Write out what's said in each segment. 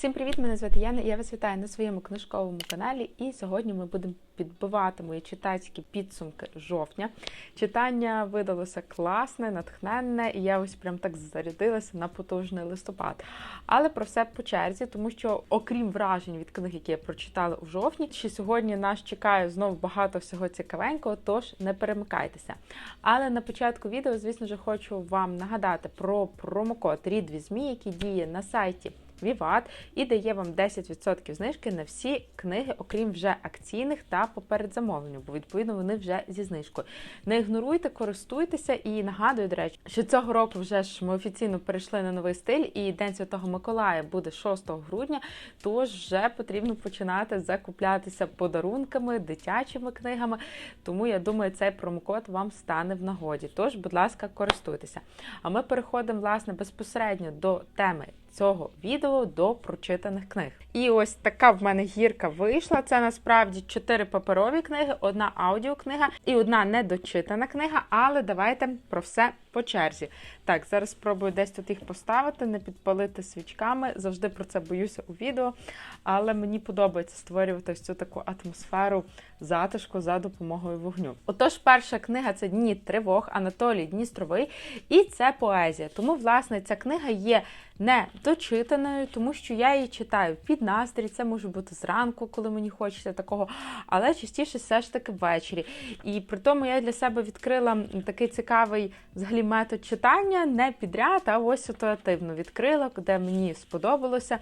Всім привіт! Мене звати Яна я вас вітаю на своєму книжковому каналі. І сьогодні ми будемо підбивати мої читацькі підсумки жовтня. Читання видалося класне, натхненне, і я ось прям так зарядилася на потужний листопад. Але про все по черзі, тому що, окрім вражень від книг, які я прочитала у жовтні, ще сьогодні нас чекає знову багато всього цікавенького, тож не перемикайтеся. Але на початку відео, звісно ж, хочу вам нагадати про промокод Рід Візмі, який діє на сайті. Віват і дає вам 10% знижки на всі книги, окрім вже акційних та попередзамовлення, бо відповідно вони вже зі знижкою. Не ігноруйте, користуйтеся і нагадую, до речі, що цього року вже ж ми офіційно перейшли на новий стиль, і День Святого Миколая буде 6 грудня. Тож вже потрібно починати закуплятися подарунками, дитячими книгами. Тому я думаю, цей промокод вам стане в нагоді. Тож, будь ласка, користуйтеся. А ми переходимо власне безпосередньо до теми цього відео до прочитаних книг. І ось така в мене гірка вийшла. Це насправді чотири паперові книги, одна аудіокнига і одна недочитана книга. Але давайте про все по черзі. Так, зараз спробую десь тут їх поставити, не підпалити свічками. Завжди про це боюся у відео. Але мені подобається створювати ось цю таку атмосферу затишку за допомогою вогню. Отож, перша книга це Дні тривог Анатолій Дністровий, і це поезія. Тому, власне, ця книга є не дочитаною, тому що я її читаю під настрій. Це може бути зранку, коли мені хочеться такого, але частіше все ж таки ввечері. І при тому я для себе відкрила такий цікавий взагалі метод читання, не підряд, а ось ситуативно відкрила, де мені сподобалося.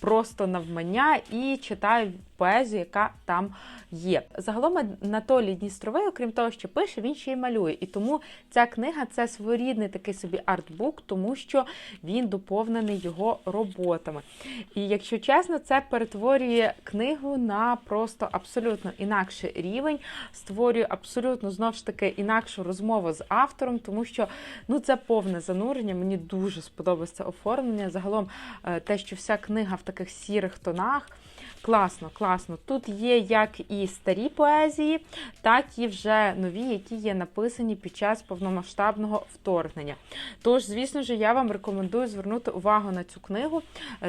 Просто навмання і читаю поезію, яка там є. Загалом Анатолій Дністровий, окрім того, що пише, він ще й малює. І тому ця книга це своєрідний такий собі артбук, тому що він доповнений його роботами. І якщо чесно, це перетворює книгу на просто абсолютно інакший рівень, створює абсолютно знову ж таки інакшу розмову з автором, тому що ну це повне занурення. Мені дуже сподобається оформлення. Загалом те, що вся книга в таких сірих тонах. Класно, класно. Тут є як і старі поезії, так і вже нові, які є написані під час повномасштабного вторгнення. Тож, звісно ж, я вам рекомендую звернути увагу на цю книгу.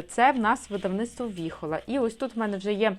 Це в нас видавництво Віхола. І ось тут в мене вже є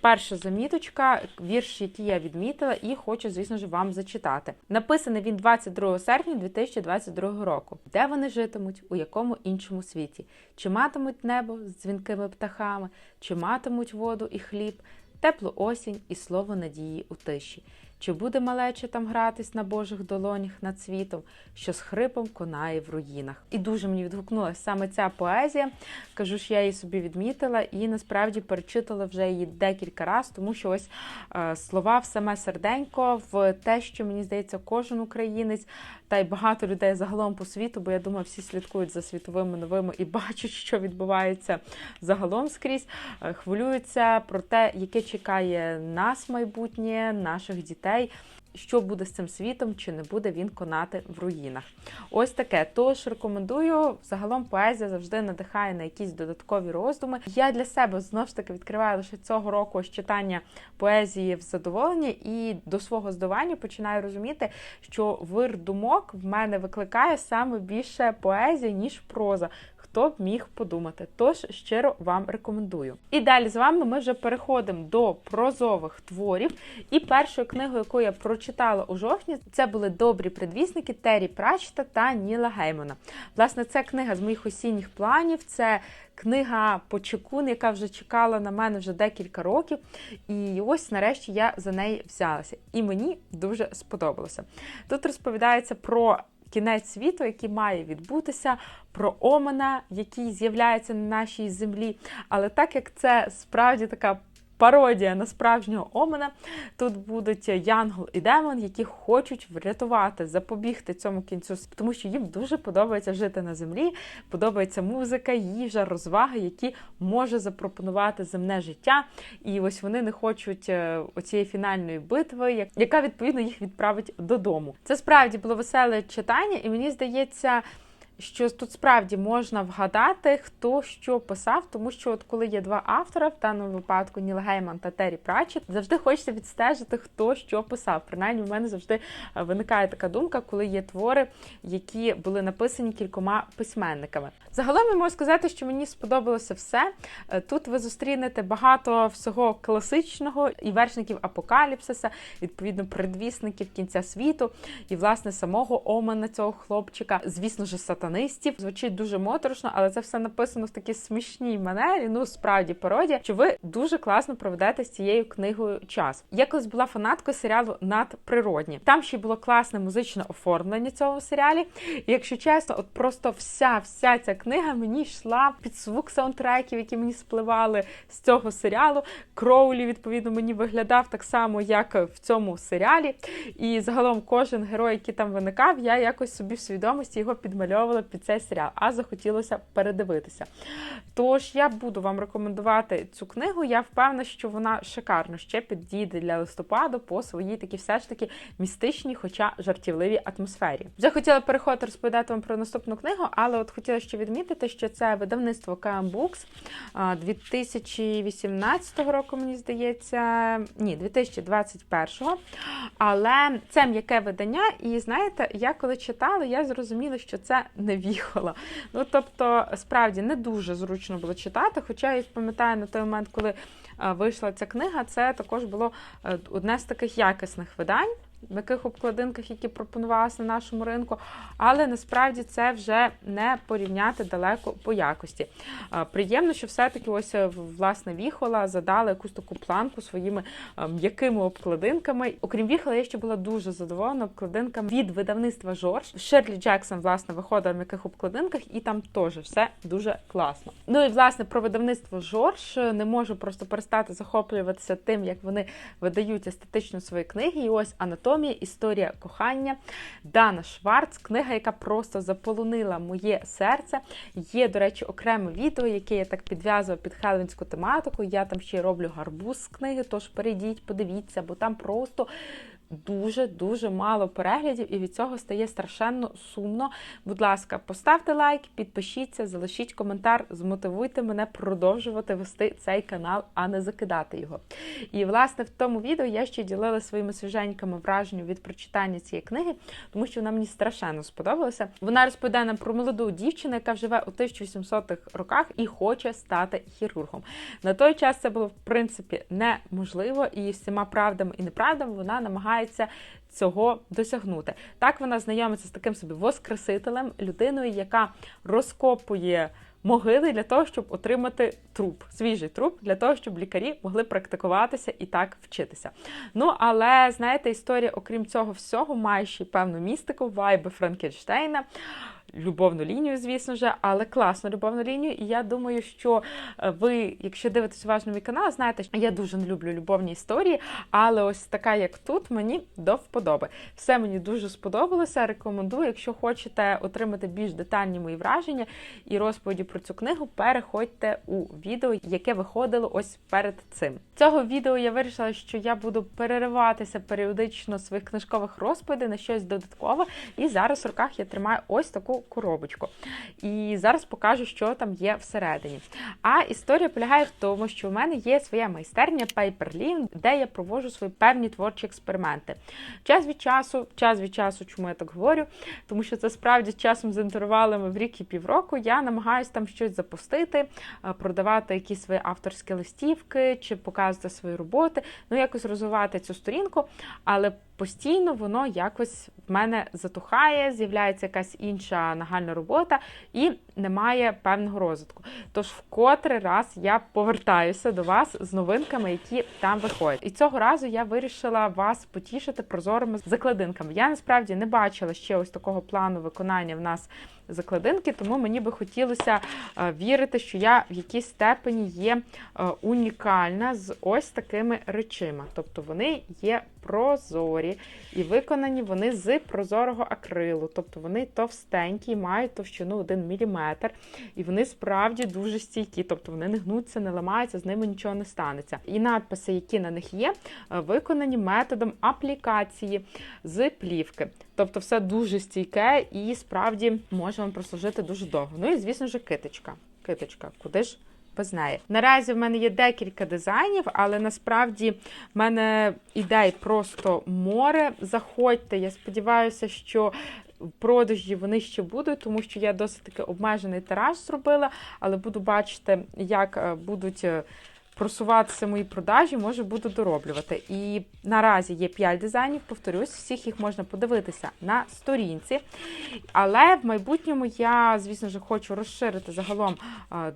перша заміточка, вірш, який я відмітила, і хочу, звісно ж, вам зачитати. Написаний він 22 серпня 2022 року. Де вони житимуть, у якому іншому світі? Чи матимуть небо з дзвінкими птахами, чи матимуть воду і хліб, теплу осінь і слово надії у тиші. Чи буде малече там гратись на божих долонях над світом, що з хрипом конає в руїнах? І дуже мені відгукнулася саме ця поезія. Кажу ж, я її собі відмітила і насправді перечитала вже її декілька разів, тому що ось е, слова в саме серденько, в те, що мені здається, кожен українець та й багато людей загалом по світу, бо я думаю, всі слідкують за світовими новими і бачать, що відбувається загалом скрізь. Е, хвилюються про те, яке чекає нас майбутнє, наших дітей. Що буде з цим світом, чи не буде він конати в руїнах? Ось таке. Тож рекомендую. Загалом поезія завжди надихає на якісь додаткові роздуми. Я для себе знову ж таки відкриваю лише цього року ось читання поезії в задоволення, і до свого здавання починаю розуміти, що вир думок в мене викликає саме більше поезії, ніж проза хто б міг подумати. Тож щиро вам рекомендую. І далі з вами ми вже переходимо до прозових творів. І першою книгою, яку я прочитала у жовтні, це були добрі предвісники Террі Прачта та Ніла Геймона. Власне, це книга з моїх осінніх планів. Це Книга Почекун, яка вже чекала на мене вже декілька років. І ось нарешті я за неї взялася. І мені дуже сподобалося. Тут розповідається про кінець світу, який має відбутися, про Омена, який з'являється на нашій землі. Але так як це справді така пародія на справжнього Омена. Тут будуть Янгол і Демон, які хочуть врятувати, запобігти цьому кінцю, тому що їм дуже подобається жити на землі, подобається музика, їжа, розваги, які може запропонувати земне життя. І ось вони не хочуть е, оцієї фінальної битви, яка відповідно їх відправить додому. Це справді було веселе читання, і мені здається. Що тут справді можна вгадати, хто що писав, тому що от коли є два автора, в даному випадку Ніл Гейман та Террі Пратчет, завжди хочеться відстежити, хто що писав. Принаймні, в мене завжди е, виникає така думка, коли є твори, які були написані кількома письменниками. Загалом я можу сказати, що мені сподобалося все. Е, Тут ви зустрінете багато всього класичного і вершників апокаліпсиса, відповідно, предвісників кінця світу, і власне самого омена цього хлопчика. Звісно ж, сатанистів. Звучить дуже моторошно, але це все написано в такій смішній манері. Ну справді пародія, що ви дуже класно проведете з цією книгою час. Я колись була фанаткою серіалу надприродні. Там ще було класне музичне оформлення цього серіалі. І якщо чесно, от просто вся вся ця книга мені йшла під звук саундтреків, які мені спливали з цього серіалу. Кроулі, відповідно, мені виглядав так само, як в цьому серіалі. І загалом кожен герой, який там виникав, я якось собі в свідомості його підмальовувала під цей серіал, а захотілося передивитися. Тож я буду вам рекомендувати цю книгу. Я впевнена, що вона шикарно ще підійде для листопаду по своїй такій все ж таки містичній, хоча жартівливій атмосфері. Вже хотіла переходити розповідати вам про наступну книгу, але от хотіла ще відмітити, що це видавництво KM Books 2018 року, мені здається, ні, 2021. Але це м'яке видання, і знаєте, я коли читала, я зрозуміла, що це не віхола. Ну тобто, справді не дуже зручно було читати. Хоча я пам'ятаю на той момент, коли е, вийшла ця книга, це також було е, одне з таких якісних видань. В яких обкладинках, які пропонувалися на нашому ринку, але насправді це вже не порівняти далеко по якості. Е, Приємно, що все-таки ось е, власне віхола задала якусь таку планку своїми е, м'якими обкладинками. Окрім віхола, я ще була дуже задоволена обкладинками від видавництва Жорж. Шерлі Джексон, власне, виходила в м'яких обкладинках, і там теж все дуже класно. Ну і власне про видавництво Жорж не можу просто перестати захоплюватися тим, як вони видають естетично свої книги. І ось анатомія, історія кохання Дана Шварц, книга, яка просто заполонила моє серце. Є, до речі, окреме відео, яке я так підв'язував під хелвінську тематику. Я там ще роблю гарбуз з книги, тож перейдіть, подивіться, бо там просто. Дуже-дуже мало переглядів, і від цього стає страшенно сумно. Будь ласка, поставте лайк, підпишіться, залишіть коментар, змотивуйте мене продовжувати вести цей канал, а не закидати його. І, власне, в тому відео я ще ділила своїми свіженькими враженнями від прочитання цієї книги, тому що вона мені страшенно сподобалася. Вона розповідає нам про молоду дівчину, яка живе у 1800-х роках і хоче стати хірургом. На той час це було, в принципі, неможливо, і всіма правдами і неправдами вона намагається цього досягнути. Так вона знайомиться з таким собі воскресителем, людиною, яка розкопує могили для того, щоб отримати труп, свіжий труп, для того, щоб лікарі могли практикуватися і так вчитися. Ну, але знаєте, історія, окрім цього всього, має ще й певну містику, вайби Франкенштейна. Любовну лінію, звісно ж, але класну любовну лінію. І я думаю, що е, ви, якщо дивитесь уважно мій канал, знаєте, що я дуже не люблю любовні історії, але ось така, як тут, мені до вподоби. Все мені дуже сподобалося. Рекомендую, якщо хочете отримати більш детальні мої враження і розповіді про цю книгу, переходьте у відео, яке виходило ось перед цим. Цього відео я вирішила, що я буду перериватися періодично своїх книжкових розповідей на щось додаткове. І зараз в руках я тримаю ось таку коробочку. І зараз покажу, що там є всередині. А історія полягає в тому, що у мене є своя майстерня Paperlean, де я проводжу свої певні творчі експерименти. Час від часу, час від часу, чому я так говорю, тому що це справді часом з інтервалами в рік і півроку я намагаюся там щось запустити, продавати якісь свої авторські листівки чи показувати свої роботи, ну якось розвивати цю сторінку, але постійно воно якось в мене затухає, з'являється якась інша нагальна робота і немає певного розвитку. Тож, вкотре раз я повертаюся до вас з новинками, які там виходять. І цього разу я вирішила вас потішити прозорими закладинками. Я насправді не бачила ще ось такого плану виконання в нас закладинки, тому мені би хотілося вірити, що я в якійсь степені є унікальна з ось такими речима. Тобто вони є прозорі і виконані вони з прозорого акрилу, тобто вони товстенькі, мають товщину 1 мм, і вони справді дуже стійкі, тобто вони не гнуться, не ламаються, з ними нічого не станеться. І надписи, які на них є, виконані методом аплікації з плівки. Тобто все дуже стійке і справді може вам прослужити дуже довго. Ну і, звісно ж, киточка. Киточка, куди ж без неї. Наразі в мене є декілька дизайнів, але насправді в мене ідей просто море. Заходьте. Я сподіваюся, що. Продажі вони ще будуть, тому що я досить таки обмежений тираж зробила, але буду бачити, як е, будуть е, просуватися мої продажі, може буду дороблювати. І наразі є 5 дизайнів, повторюсь, всіх їх можна подивитися на сторінці. Але в майбутньому я, звісно ж, хочу розширити загалом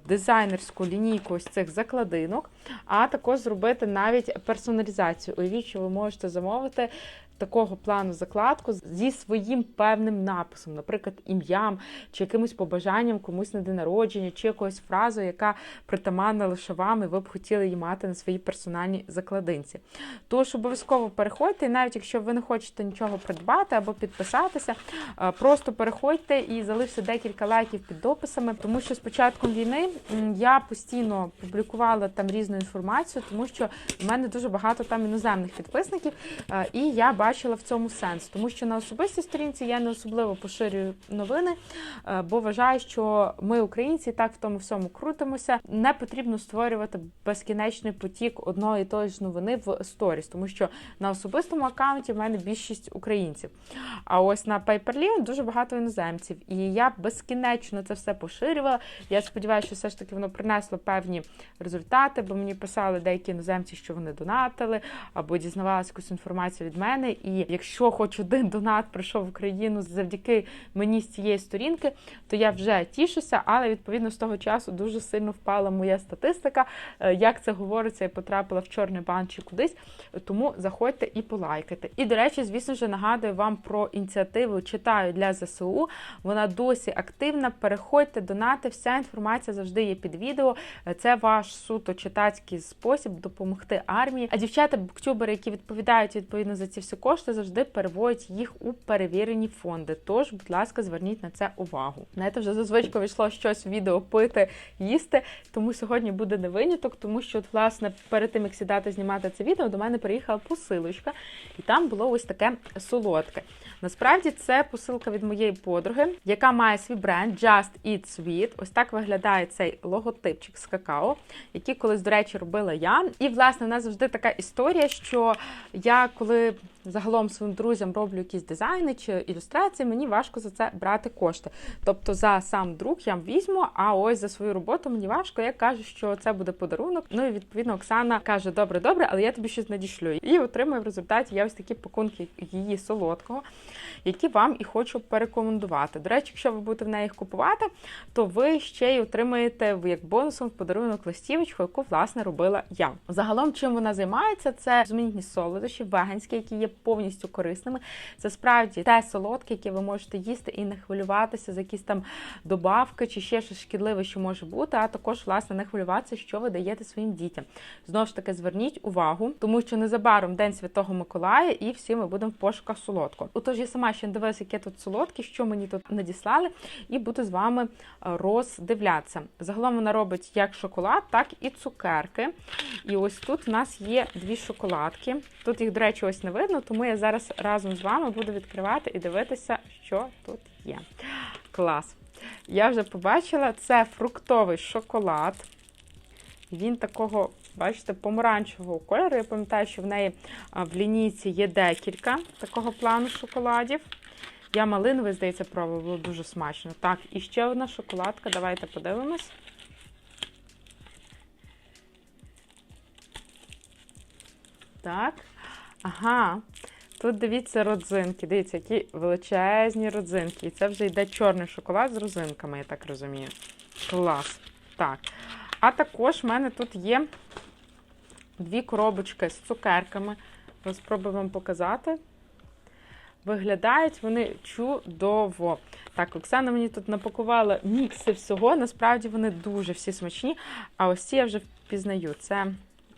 дизайнерську лінійку ось цих закладинок, а також зробити навіть персоналізацію. Уявіть, що ви можете замовити. Такого плану закладку зі своїм певним написом, наприклад, ім'ям чи якимось побажанням комусь на день народження, чи якоюсь фразою, яка притаманна лише вам, і ви б хотіли її мати на своїй персональній закладинці. Тож обов'язково переходьте, і навіть якщо ви не хочете нічого придбати або підписатися, е, просто переходьте і залиште декілька лайків під дописами, тому що з початком війни я постійно публікувала там різну інформацію, тому що в мене дуже багато там іноземних підписників, е, і я бачила в цьому сенс, тому що на особистій сторінці я не особливо поширюю новини, е, бо вважаю, що ми, українці, так в тому всьому крутимося. Не потрібно створювати безкінечний потік одної тої ж новини в сторіс, тому що на особистому аккаунті в мене більшість українців. А ось на PayPal дуже багато іноземців. І я безкінечно це все поширювала. Я сподіваюся, що все ж таки воно принесло певні результати, бо мені писали деякі іноземці, що вони донатили або дізнавалися якусь інформацію від мене. І якщо хоч один донат прийшов в Україну завдяки мені з цієї сторінки, то я вже тішуся, але відповідно з того часу дуже сильно впала моя статистика. Е, Як це говориться, я потрапила в чорний бан чи кудись. Тому заходьте і полайкайте. І, до речі, звісно ж, нагадую вам про ініціативу Читаю для ЗСУ. Вона досі активна. Переходьте, донати, вся інформація завжди є під відео. Е, Це ваш суто читацький спосіб допомогти армії. А дівчата, буктюбери, які відповідають відповідно за ці всі кошти, завжди переводять їх у перевірені фонди. Тож, будь ласка, зверніть на це увагу. Знаєте, вже зазвичай вийшло щось в відео пити, їсти. Тому сьогодні буде не виняток, тому що, от, власне, перед тим як сідати знімати це відео, до мене приїхала посилочка, і там було ось таке солодке. Насправді це посилка від моєї подруги, яка має свій бренд Just Eat Sweet. Ось так виглядає цей логотипчик з какао, який колись, до речі, робила я. І, власне, у нас завжди така історія, що я коли загалом своїм друзям роблю якісь дизайни чи ілюстрації, мені важко за це брати кошти. Тобто за сам друк я візьму, а ось за свою роботу мені важко. Я кажу, що це буде подарунок. Ну і відповідно Оксана каже: Добре, добре, але я тобі щось надішлю. І отримую в результаті я ось такі пакунки її солодкого, які вам і хочу порекомендувати. До речі, якщо ви будете в неї купувати, то ви ще й отримаєте як бонусом в подарунок листівочку, яку власне робила я. Загалом, чим вона займається, це змінні солодощі, веганські, які є повністю корисними. Це справді те солодке, яке ви можете їсти і не хвилюватися за якісь там добавки чи ще щось шкідливе, що може бути, а також власне не хвилюватися, що ви даєте своїм дітям. Знову ж таки, зверніть увагу, тому що незабаром День Святого Миколая, і всі ми будемо в пошуках солодкого. Отож, я сама ще не дивилася, яке тут солодке, що мені тут надіслали, і буду з вами е, роздивлятися. Загалом вона робить як шоколад, так і цукерки. І ось тут в нас є дві шоколадки. Тут їх, до речі, ось не видно, тому я зараз разом з вами буду відкривати і дивитися, що тут є. Клас! Я вже побачила, це фруктовий шоколад. Він такого, бачите, помаранчевого кольору. Я пам'ятаю, що в неї в лінійці є декілька такого плану шоколадів. Я малиновий, здається, пробувала, дуже смачно. Так, і ще одна шоколадка. Давайте подивимось. Так. Ага. Тут дивіться родзинки. Дивіться, які величезні родзинки. І це вже йде чорний шоколад з родзинками, я так розумію. Клас. Так. А також в мене тут є дві коробочки з цукерками. Спробую вам показати. Виглядають вони чудово. Так, Оксана мені тут напакувала мікси всього. Насправді вони дуже всі смачні. А ось ці я вже впізнаю. Це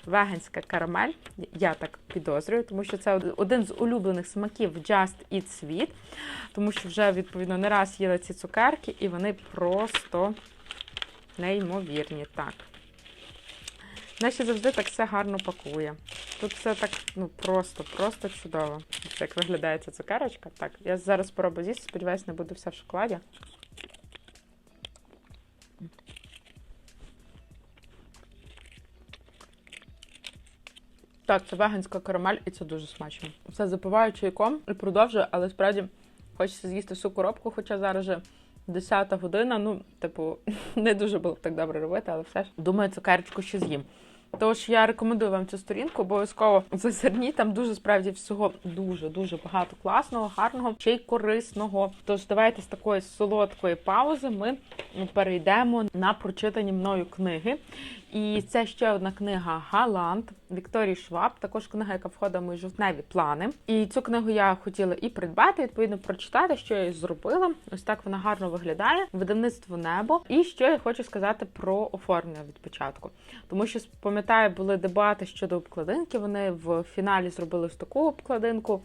веганська карамель. Я так підозрюю, тому що це один з улюблених смаків Just Eat Sweet. Тому що вже, відповідно, не раз їла ці цукерки, і вони просто неймовірні. Так. Ще завжди так все гарно пакує. Тут все так ну просто, просто чудово. Ось Як виглядає ця цукерочка. Так, я зараз спробую з'їсти, сподіваюся, не буду вся в шоколаді. Так, це веганська карамель, і це дуже смачно. Все запиваю чайком і продовжую, але справді хочеться з'їсти всю коробку, хоча зараз вже 10 година. Ну, типу, не дуже було так добре робити, але все ж думаю, цукерочку ще з'їм. Тож я рекомендую вам цю сторінку, обов'язково зазирніть, там дуже справді всього дуже дуже багато класного, гарного, ще й корисного. Тож давайте з такої солодкої паузи ми перейдемо на прочитані мною книги. І це ще одна книга Галант Вікторії Шваб, також книга, яка входить в мої жовтневі плани. І цю книгу я хотіла і придбати, відповідно прочитати, що я і зробила. Ось так вона гарно виглядає. Видавництво небо. І що я хочу сказати про оформлення від початку. Тому що пам'ятаю, були дебати щодо обкладинки. Вони в фіналі зробили ось таку обкладинку.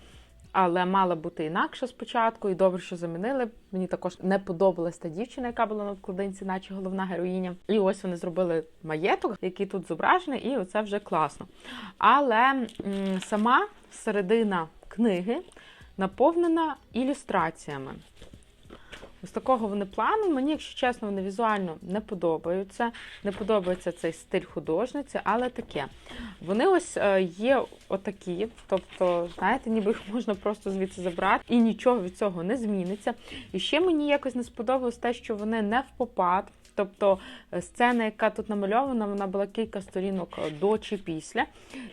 Але мала бути інакше спочатку, і добре, що замінили. Мені також не подобалась та дівчина, яка була на обкладинці, наче головна героїня. І ось вони зробили маєток, який тут зображений, і оце вже класно. Але сама середина книги наповнена ілюстраціями. Ось такого вони плану. Мені, якщо чесно, вони візуально не подобаються. Не подобається цей стиль художниці, але таке. Вони ось е, є отакі, тобто, знаєте, ніби їх можна просто звідси забрати, і нічого від цього не зміниться. І ще мені якось не сподобалось те, що вони не в попад. Тобто е, сцена, яка тут намальована, вона була кілька сторінок е, до чи після.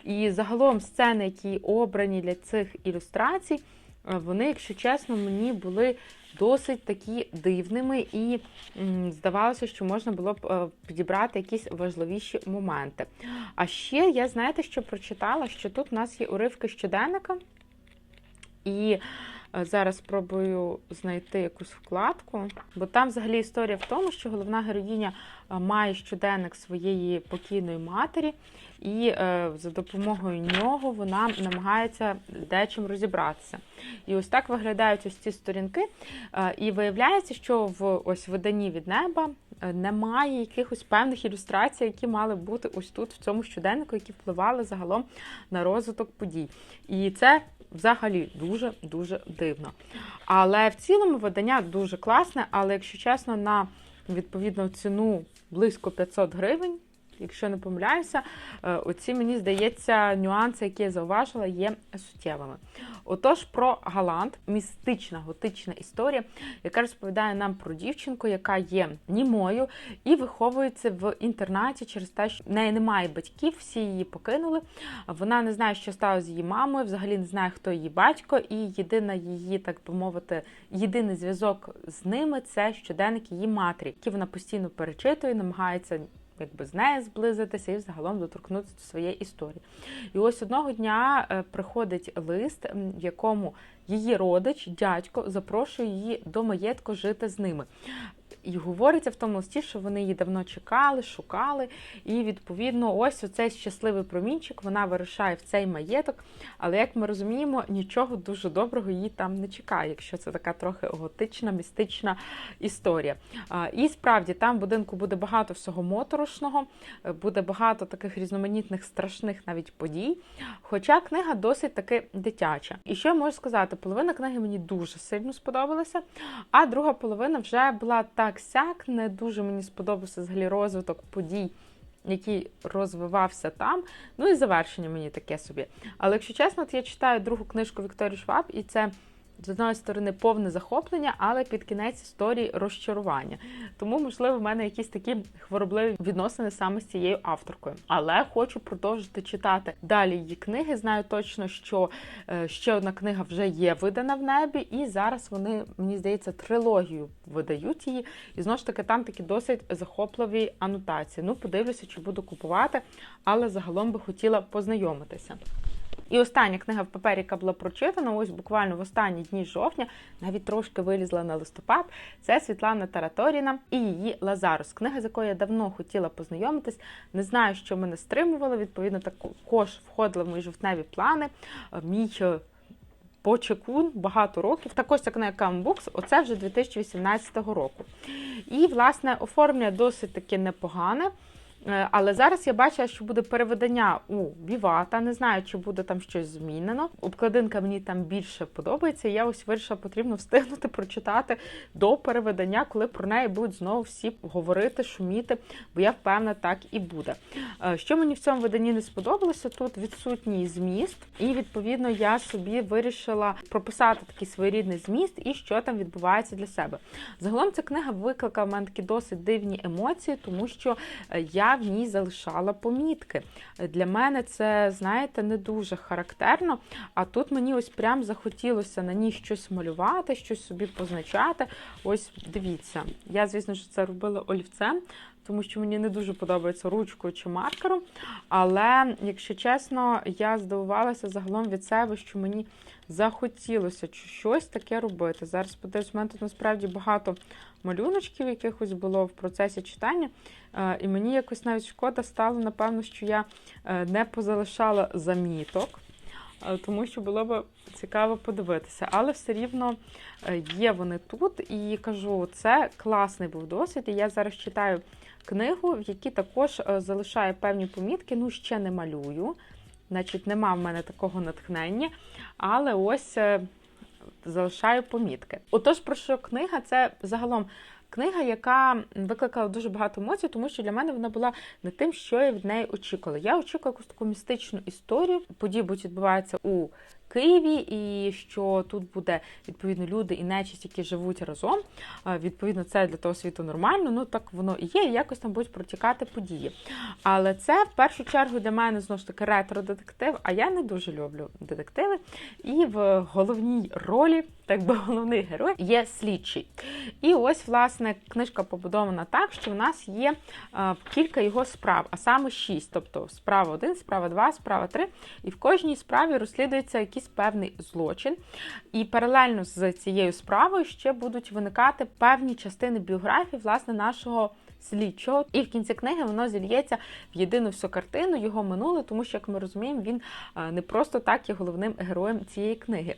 І загалом сцени, які обрані для цих ілюстрацій, вони, якщо чесно, мені були досить такі дивними, і здавалося, що можна було б е, підібрати якісь важливіші моменти. А ще я знаєте, що прочитала, що тут у нас є уривки щоденника, і е, зараз спробую знайти якусь вкладку, бо там взагалі історія в тому, що головна героїня е, має щоденник своєї покійної матері, і е, за допомогою нього вона намагається дечим розібратися. І ось так виглядають ось ці сторінки. І виявляється, що в ось виданні від неба немає якихось певних ілюстрацій, які мали бути ось тут, в цьому щоденнику, які впливали загалом на розвиток подій. І це взагалі дуже-дуже дивно. Але в цілому видання дуже класне, але якщо чесно, на відповідну ціну близько 500 гривень. Якщо не помиляюся, е, оці, мені здається, нюанси, які я зауважила, є суттєвими. Отож, про Галант, містична готична історія, яка розповідає нам про дівчинку, яка є німою і виховується в інтернаті через те, що в неї немає батьків, всі її покинули. Вона не знає, що сталося з її мамою, взагалі не знає, хто її батько, і єдина її, так би мовити, єдиний зв'язок з ними це щоденник її матері, який вона постійно перечитує, намагається якби з нею зблизитися і взагалом доторкнутися до своєї історії. І ось одного дня е, приходить лист, в якому її родич, дядько, запрошує її до маєтку жити з ними. І говориться в тому листі, що вони її давно чекали, шукали. І відповідно, ось оцей щасливий промінчик вона вирушає в цей маєток. Але як ми розуміємо, нічого дуже доброго її там не чекає, якщо це така трохи готична, містична історія. І справді там в будинку буде багато всього моторошного, буде багато таких різноманітних страшних навіть подій. Хоча книга досить таки дитяча. І що я можу сказати? Половина книги мені дуже сильно сподобалася, а друга половина вже була так сяк, не дуже мені сподобався взагалі розвиток подій. Який розвивався там, ну і завершення мені таке собі. Але якщо чесно, то я читаю другу книжку Вікторії Шваб, і це з одної сторони повне захоплення, але під кінець історії розчарування. Тому, можливо, в мене якісь такі хворобливі відносини саме з цією авторкою. Але хочу продовжити читати далі її книги. Знаю точно, що е, ще одна книга вже є видана в небі, і зараз вони, мені здається, трилогію видають її. І знову ж таки, там такі досить захопливі анотації. Ну, подивлюся, чи буду купувати, але загалом би хотіла познайомитися. І остання книга в папері, яка була прочитана, ось буквально в останні дні жовтня, навіть трошки вилізла на листопад. Це Світлана Тараторіна і її Лазарус. Книга, з якою я давно хотіла познайомитись. Не знаю, що мене стримувало. Відповідно, також входила в мої жовтневі плани. Мій е, почекун багато років. Також ця книга Камбукс, оце вже 2018 року. І, власне, оформлення досить таки непогане. Е, Але зараз я бачила, що буде переведення у Вівата. Не знаю, чи буде там щось змінено. Обкладинка мені там більше подобається. Я ось вирішила, потрібно встигнути прочитати до переведення, коли про неї будуть знову всі говорити, шуміти, бо я впевнена, так і буде. Е, Що мені в цьому виданні не сподобалося, тут відсутній зміст, і відповідно я собі вирішила прописати такий своєрідний зміст і що там відбувається для себе. Загалом ця книга викликала в мене такі досить дивні емоції, тому що е, в ній залишала помітки. Для мене це, знаєте, не дуже характерно. А тут мені ось прям захотілося на ній щось малювати, щось собі позначати. Ось дивіться, я, звісно ж, це робила олівцем. Тому що мені не дуже подобається ручкою чи маркером. Але, якщо чесно, я здивувалася загалом від себе, що мені захотілося щось таке робити. Зараз подивлюсь, у мене тут насправді багато малюночків, якихось було в процесі читання. Е, І мені якось навіть шкода стало, напевно, що я е, не позалишала заміток, е, тому що було б цікаво подивитися. Але все рівно є вони тут. І кажу, це класний був досвід. І я зараз читаю книгу, в якій також е, залишаю певні помітки. Ну, ще не малюю. Значить, нема в мене такого натхнення. Але ось е, залишаю помітки. Отож, про що книга? Це загалом книга, яка викликала дуже багато емоцій, тому що для мене вона була не тим, що я від неї очікувала. Я очікувала якусь таку містичну історію. Події будуть відбуваються у Києві, і що тут буде відповідно люди і нечисть, які живуть разом. Відповідно, це для того світу нормально. Ну так воно і є, і якось там будуть протікати події. Але це в першу чергу для мене знову ж таки ретро-детектив. А я не дуже люблю детективи. І в головній ролі, так би головний герой, є слідчий. І ось, власне, книжка побудована так, що в нас є кілька його справ, а саме шість. Тобто справа 1, справа 2, справа 3. І в кожній справі розслідується якийсь певний злочин. І паралельно з цією справою ще будуть виникати певні частини біографії власне нашого слідчого. І в кінці книги воно зільється в єдину всю картину його минуле, тому що, як ми розуміємо, він е, не просто так є головним героєм цієї книги.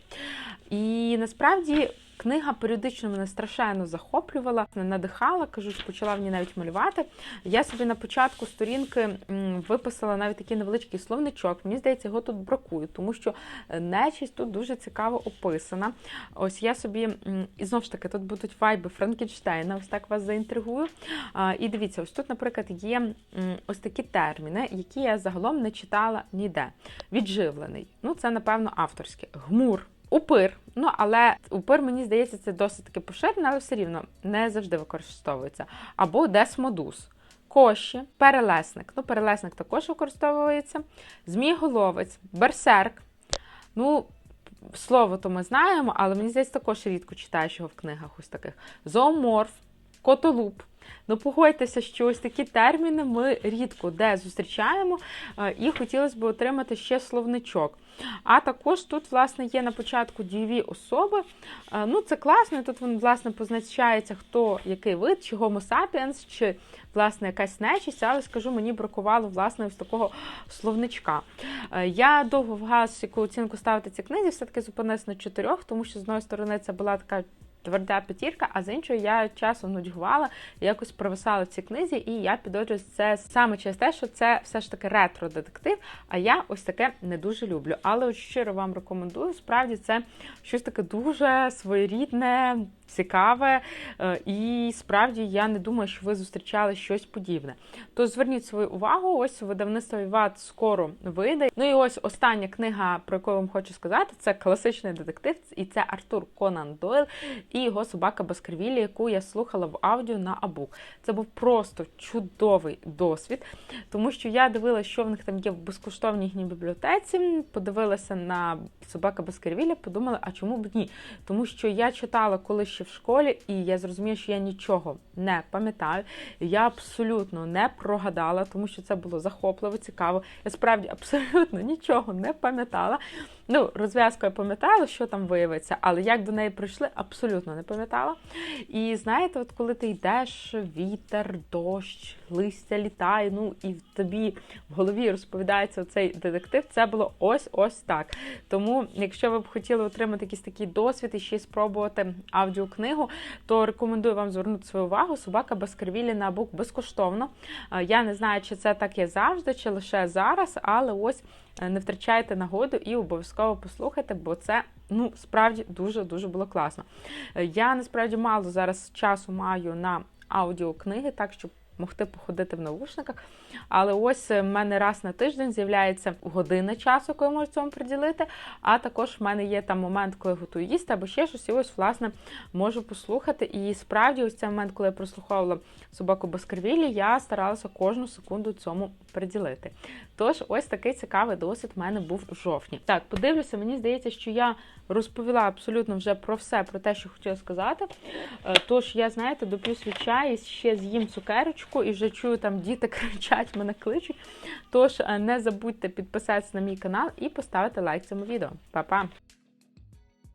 І насправді. Книга періодично мене страшенно захоплювала, надихала, кажу, що почала в ній навіть малювати. Я собі на початку сторінки виписала навіть такий невеличкий словничок. Мені здається, його тут бракує, тому що е, нечість тут дуже цікаво описана. Ось я собі, і знову ж таки, тут будуть вайби Франкенштейна, ось так вас заінтригую. І дивіться, ось тут, наприклад, є ось такі терміни, які я загалом не читала ніде. Відживлений. Ну, це, напевно, авторське. Гмур. Упир, ну але упир, мені здається, це досить таки поширене, але все рівно не завжди використовується. Або десмодус, коші, перелесник. Ну, перелесник також використовується, змієголовець, берсерк. Ну, слово то ми знаємо, але мені здається, також рідко читаєш його в книгах ось таких. Зооморф, котолуп. Ну, погодьтеся, що ось такі терміни ми рідко де зустрічаємо, е, і хотілося б отримати ще словничок. А також тут, власне, є на початку дієві особи. Е, Ну, це класно. Тут він, власне, позначається, хто який вид, чи Homo sapiens, чи власне якась нечість, але скажу, мені бракувало власне ось такого словничка. Е, Я довго вагалася, яку оцінку ставити цій книзі, все-таки зупинилась на чотирьох, тому що з одної сторони це була така. Тверда п'ятірка, а з іншої я часом нудьгувала, якось провисала в цій книзі, і я підозрюю, це саме через те, що це все ж таки ретро-детектив, а я ось таке не дуже люблю. Але щиро вам рекомендую, справді це щось таке дуже своєрідне, цікаве, е, і справді я не думаю, що ви зустрічали щось подібне. То зверніть свою увагу, ось видавництво Віват скоро вийде. Ну і ось остання книга, про яку я вам хочу сказати, це класичний детектив, і це Артур Конан Дойл і його собака Баскервілі, яку я слухала в аудіо на Абук. Це був просто чудовий досвід, тому що я дивилася, що в них там є в безкоштовній їхній бібліотеці. Подивилася на собака Баскервілля, подумала, а чому б ні? Тому що я читала коли ще в школі, і я зрозуміла, що я нічого не пам'ятаю. Я абсолютно не прогадала, тому що це було захопливо, цікаво. Я справді абсолютно нічого не пам'ятала. Ну, розв'язку я пам'ятала, що там виявиться, але як до неї прийшли, абсолютно не пам'ятала. І знаєте, от коли ти йдеш, вітер, дощ, листя літає, ну і в тобі в голові розповідається цей детектив, це було ось ось так. Тому, якщо ви б хотіли отримати якийсь такий досвід і ще спробувати аудіокнигу, то рекомендую вам звернути свою увагу. Собака Баскервілі на бук безкоштовно. Е, Я не знаю, чи це так є завжди, чи лише зараз, але ось не втрачайте нагоду і обов'язково послухайте, бо це ну справді дуже дуже було класно. Е, Я насправді мало зараз часу маю на аудіокниги, так щоб могти походити в наушниках. Але ось в мене раз на тиждень з'являється година часу, яку я можу цьому приділити. А також в мене є там момент, коли готую їсти або ще щось, і ось, власне, можу послухати. І справді, ось цей момент, коли я прослуховувала собаку Баскервілі, я старалася кожну секунду цьому приділити. Тож, ось такий цікавий досвід в мене був в жовтні. Так, подивлюся, мені здається, що я розповіла абсолютно вже про все, про те, що хотіла сказати. Е, Тож я, знаєте, доп'ю свій чай, і ще з'їм цукерочку і вже чую, там діти кричать, мене кличуть. Тож е, не забудьте підписатися на мій канал і поставити лайк цьому відео. Па-па!